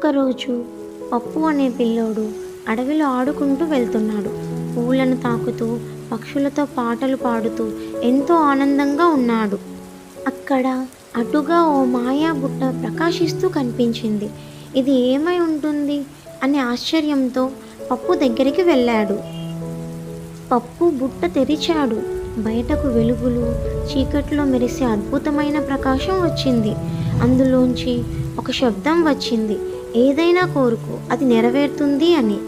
ఒకరోజు పప్పు అనే పిల్లోడు అడవిలో ఆడుకుంటూ వెళ్తున్నాడు. పూలను తాకుతూ పక్షులతో పాటలు పాడుతూ ఎంతో ఆనందంగా ఉన్నాడు. అక్కడ అటుగా ఓ మాయా బుట్ట ప్రకాశిస్తూ కనిపించింది. ఇది ఏమై ఉంటుంది? అనే ఆశ్చర్యంతో పప్పు దగ్గరికి వెళ్ళాడు. పప్పు బుట్ట తెరిచాడు. బయటకు వెలుగులు చీకట్లో మెరిసే అద్భుతమైన ప్రకాశం వచ్చింది. అందులోంచి ఒక శబ్దం వచ్చింది. ఏదైనా కోరుకో అది నెరవేరుతుంది అని.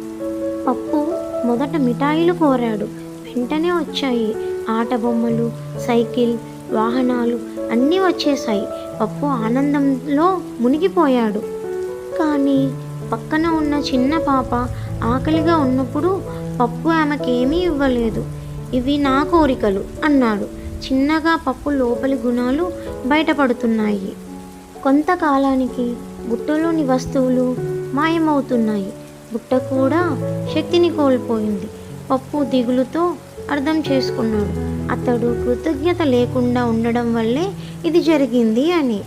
పప్పు మొదట మిఠాయిలు కోరాడు. వెంటనే వచ్చాయి. ఆట బొమ్మలు సైకిల్ వాహనాలు అన్నీ వచ్చేసాయి పప్పు ఆనందంలో మునిగిపోయాడు. కానీ పక్కన ఉన్న చిన్న పాప ఆకలిగా ఉన్నప్పుడు పప్పు ఆమెకేమీ ఇవ్వలేదు. ఇవి నా కోరికలు అన్నాడు. చిన్నగా పప్పు లోపలి గుణాలు బయటపడుతున్నాయి. కొంతకాలానికి బుట్టలోని వస్తువులు మాయమవుతున్నాయి. బుట్ట కూడా శక్తిని కోల్పోయింది. పప్పు దిగులుతో అర్థం చేసుకున్నాడు. అతడు కృతజ్ఞత లేకుండా ఉండడం వల్లే ఇది జరిగింది అని.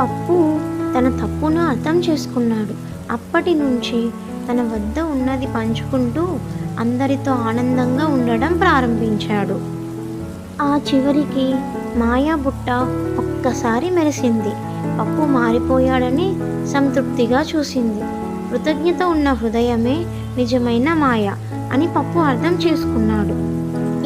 పప్పు తన తప్పును అర్థం చేసుకున్నాడు. అప్పటి నుంచి తన వద్ద ఉన్నది పంచుకుంటూ అందరితో ఆనందంగా ఉండడం ప్రారంభించాడు. ఆ చివరికి మాయా బుట్ట ఒక్కసారి మెరిసింది. పప్పు మారిపోయాడని సంతృప్తిగా చూసింది. కృతజ్ఞత ఉన్న హృదయమే నిజమైన మాయ అని పప్పు అర్థం చేసుకున్నాడు.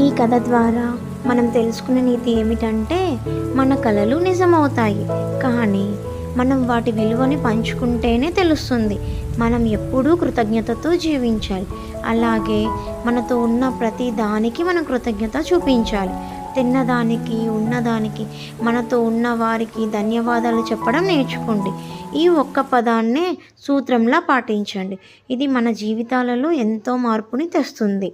ఈ కథ ద్వారా మనం తెలుసుకున్న నీతి ఏమిటంటే మన కళలు నిజమవుతాయి. కానీ మనం వాటి విలువని పంచుకుంటేనే తెలుస్తుంది. మనం ఎప్పుడూ కృతజ్ఞతతో జీవించాలి. అలాగే మనతో ఉన్న ప్రతి దానికి మనం కృతజ్ఞత చూపించాలి. తిన్నదానికి ఉన్నదానికి మనతో ఉన్న వారికి ధన్యవాదాలు చెప్పడం నేర్చుకోండి. ఈ ఒక్క పదాన్నే సూత్రంలా పాటించండి. ఇది మన జీవితాలలో ఎంతో మార్పుని తెస్తుంది.